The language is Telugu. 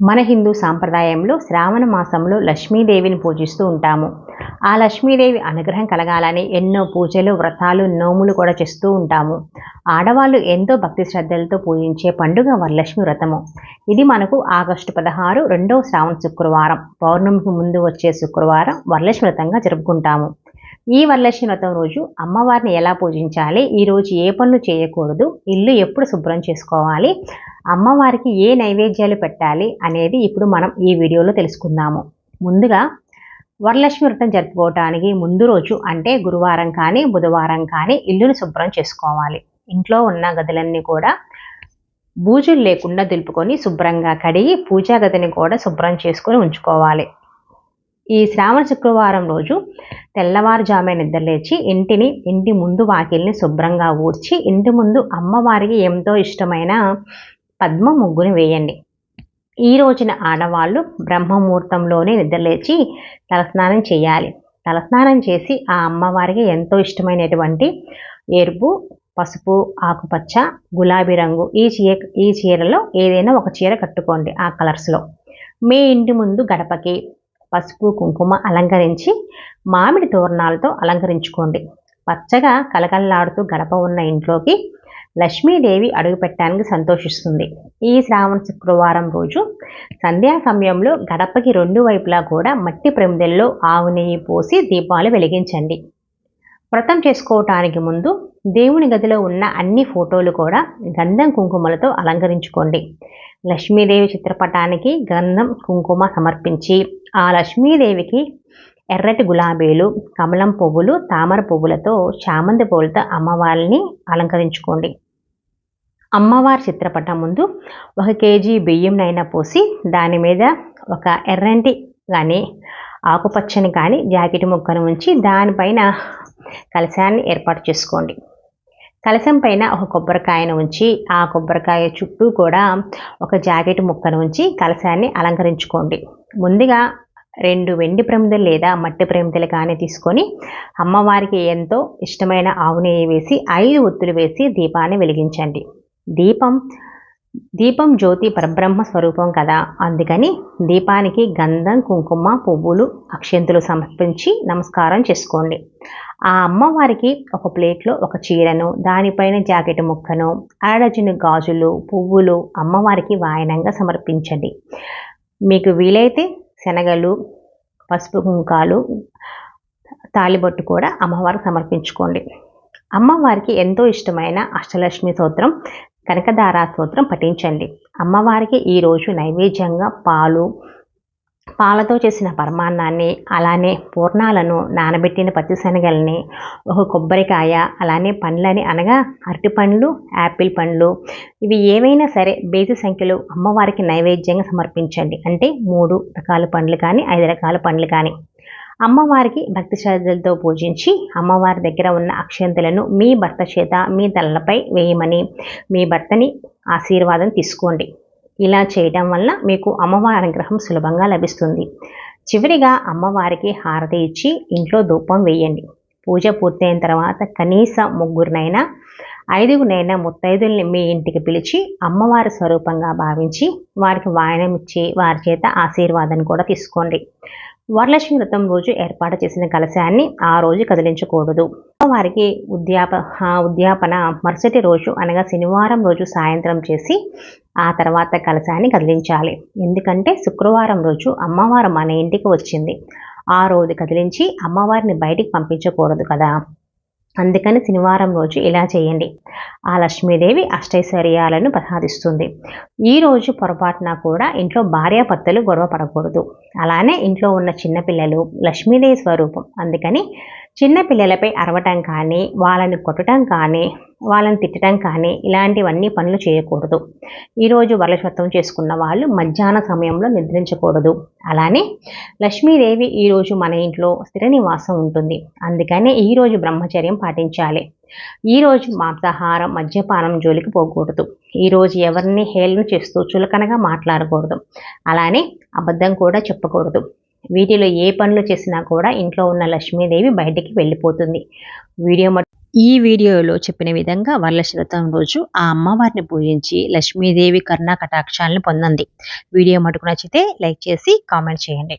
మన హిందూ సాంప్రదాయంలో శ్రావణ మాసంలో లక్ష్మీదేవిని పూజిస్తూ ఉంటాము. ఆ లక్ష్మీదేవి అనుగ్రహం కలగాలని ఎన్నో పూజలు వ్రతాలు నోములు కూడా చేస్తూ ఉంటాము. ఆడవాళ్ళు ఎంతో భక్తి శ్రద్ధలతో పూజించే పండుగ వరలక్ష్మి వ్రతము. ఇది మనకు ఆగస్టు పదహారు రెండవ శ్రావణ శుక్రవారం పౌర్ణమికి ముందు వచ్చే శుక్రవారం వరలక్ష్మి వ్రతంగా జరుపుకుంటాము. ఈ వరలక్ష్మి వ్రతం రోజు అమ్మవారిని ఎలా పూజించాలి? ఈరోజు ఏ పనులు చేయకూడదు? ఇల్లు ఎప్పుడు శుభ్రం చేసుకోవాలి? అమ్మవారికి ఏ నైవేద్యాలు పెట్టాలి? అనేది ఇప్పుడు మనం ఈ వీడియోలో తెలుసుకుందాము. ముందుగా వరలక్ష్మి వ్రతం జరుపుకోవటానికి ముందు రోజు అంటే గురువారం కానీ బుధవారం కానీ ఇల్లును శుభ్రం చేసుకోవాలి. ఇంట్లో ఉన్న గదులన్నీ కూడా బూజులు లేకుండా దులుపుకొని శుభ్రంగా కడిగి పూజా గదిని కూడా శుభ్రం చేసుకొని ఉంచుకోవాలి. ఈ శ్రావణ శుక్రవారం రోజు తెల్లవారుజామే నిద్రలేచి ఇంటిని ఇంటి ముందు వాకిల్ని శుభ్రంగా ఊడ్చి ఇంటి ముందు అమ్మవారికి ఎంతో ఇష్టమైన పద్మ ముగ్గుని వేయండి. ఈ రోజున ఆడవాళ్ళు బ్రహ్మముహూర్తంలోనే నిద్రలేచి తలస్నానం చేయాలి. తలస్నానం చేసి ఆ అమ్మవారికి ఎంతో ఇష్టమైనటువంటి ఎరుపు పసుపు ఆకుపచ్చ గులాబీ రంగు ఈ చీర ఈ చీరలో ఏదైనా ఒక చీర కట్టుకోండి ఆ కలర్స్లో. మీ ఇంటి ముందు గడపకి పసుపు కుంకుమ అలంకరించి మామిడి తోరణాలతో అలంకరించుకోండి. పచ్చగా కలకల్లాడుతూ గడప ఉన్న ఇంట్లోకి లక్ష్మీదేవి అడుగుపెట్టడానికి సంతోషిస్తుంది. ఈ శ్రావణ శుక్రవారం రోజు సంధ్యా సమయంలో గడపకి రెండు వైపులా కూడా మట్టి ప్రమిదల్లో ఆవు నెయ్యి పోసి దీపాలు వెలిగించండి. వ్రతం చేసుకోవటానికి ముందు దేవుని గదిలో ఉన్న అన్ని ఫోటోలు కూడా గంధం కుంకుమలతో అలంకరించుకోండి. లక్ష్మీదేవి చిత్రపటానికి గంధం కుంకుమ సమర్పించి ఆ లక్ష్మీదేవికి ఎర్రటి గులాబీలు కమలం పువ్వులు తామర పువ్వులతో చామంతి పువ్వులతో అమ్మవారిని అలంకరించుకోండి. అమ్మవారి చిత్రపటం ముందు ఒక కేజీ బియ్యంనైనా పోసి దాని మీద ఒక ఎర్రంటి కానీ ఆకుపచ్చని కానీ జాకెట్ ముక్కను ఉంచి దానిపైన కలశాన్ని ఏర్పాటు చేసుకోండి. కలశం పైన ఒక కొబ్బరికాయను ఉంచి ఆ కొబ్బరికాయ చుట్టూ కూడా ఒక జాకెట్ ముక్కను ఉంచి కలశాన్ని అలంకరించుకోండి. ముందుగా రెండు వెండి ప్రమిదలు లేదా మట్టి ప్రమిదలు కానీ తీసుకొని అమ్మవారికి ఎంతో ఇష్టమైన ఆవు నెయ్యి వేసి ఐదు ఒత్తులు వేసి దీపాన్ని వెలిగించండి. దీపం దీపం జ్యోతి పరబ్రహ్మ స్వరూపం కదా. అందుకని దీపానికి గంధం కుంకుమ పువ్వులు అక్షంతులు సమర్పించి నమస్కారం చేసుకోండి. ఆ అమ్మవారికి ఒక ప్లేట్లో ఒక చీరను దానిపైన జాకెట్ ముక్కను అరడజను గాజులు పువ్వులు అమ్మవారికి వాయనంగా సమర్పించండి. మీకు వీలైతే శనగలు పసుపు కుంకాలు తాలిబొట్టు కూడా అమ్మవారికి సమర్పించుకోండి. అమ్మవారికి ఎంతో ఇష్టమైన అష్టలక్ష్మి స్తోత్రం కనకదారా స్తోత్రం పఠించండి. అమ్మవారికి ఈరోజు నైవేద్యంగా పాలు పాలతో చేసిన పరమాన్నాన్ని అలానే పూర్ణాలను నానబెట్టిన పచ్చిశనగల్ని ఒక కొబ్బరికాయ అలానే పండ్లని అనగా అరటి పండ్లు యాపిల్ పండ్లు. ఇవి ఏవైనా సరే బేసి సంఖ్యలో అమ్మవారికి నైవేద్యంగా సమర్పించండి. అంటే మూడు రకాల పండ్లు కానీ ఐదు రకాల పండ్లు కానీ. అమ్మవారికి భక్తి శ్రద్ధలతో పూజించి అమ్మవారి దగ్గర ఉన్న అక్షంతలను మీ భర్త చేత మీ తలలపై వేయమని మీ భర్తని ఆశీర్వాదం తీసుకోండి. ఇలా చేయడం వల్ల మీకు అమ్మవారి అనుగ్రహం సులభంగా లభిస్తుంది. చివరిగా అమ్మవారికి హారతి ఇచ్చి ఇంట్లో ధూపం వేయండి. పూజ పూర్తయిన తర్వాత కనీస ముగ్గురినైనా ఐదుగునైనా ముత్తైదుల్ని మీ ఇంటికి పిలిచి అమ్మవారి స్వరూపంగా భావించి వారికి వాయనం ఇచ్చి వారి చేత ఆశీర్వాదం కూడా తీసుకోండి. వరలక్ష్మి వ్రతం రోజు ఏర్పాటు చేసిన కలశాన్ని ఆ రోజు కదిలించకూడదు. వారికి ఉద్యాప ఉద్యాపన మరుసటి రోజు అనగా శనివారం రోజు సాయంత్రం చేసి ఆ తర్వాత కలశాన్ని కదిలించాలి. ఎందుకంటే శుక్రవారం రోజు అమ్మవారు మన ఇంటికి వచ్చింది. ఆ రోజు కదిలించి అమ్మవారిని బయటికి పంపించకూడదు కదా. అందుకని శనివారం రోజు ఇలా చేయండి. ఆ లక్ష్మీదేవి అష్టైశ్వర్యాలను ప్రసాదిస్తుంది. ఈరోజు పొరపాటున కూడా ఇంట్లో భార్యాభర్తలు గొడవ పడకూడదు. అలానే ఇంట్లో ఉన్న చిన్నపిల్లలు లక్ష్మీదేవి స్వరూపం. అందుకని చిన్నపిల్లలపై అరవటం కానీ వాళ్ళని కొట్టడం కానీ వాళ్ళని తిట్టడం కానీ ఇలాంటివన్నీ పనులు చేయకూడదు. ఈరోజు వరలశ్వత్వం చేసుకున్న వాళ్ళు మధ్యాహ్న సమయంలో నిద్రించకూడదు. అలానే లక్ష్మీదేవి ఈరోజు మన ఇంట్లో స్థిర నివాసం ఉంటుంది. అందుకనే ఈరోజు బ్రహ్మచర్యం పాటించాలి. ఈరోజు మాంసాహారం మద్యపానం జోలికి పోకూడదు. ఈరోజు ఎవరిని హేళన చేస్తూ చులకనగా మాట్లాడకూడదు. అలానే అబద్ధం కూడా చెప్పకూడదు. వీటిలో ఏ పనులు చేసినా కూడా ఇంట్లో ఉన్న లక్ష్మీదేవి బయటికి వెళ్ళిపోతుంది. వీడియో ఈ వీడియోలో చెప్పిన విధంగా వరలక్షతం రోజు ఆ అమ్మవారిని పూజించి లక్ష్మీదేవి కరుణా కటాక్షాలను పొందండి వీడియో మటుకు నచ్చితే లైక్ చేసి కామెంట్ చేయండి.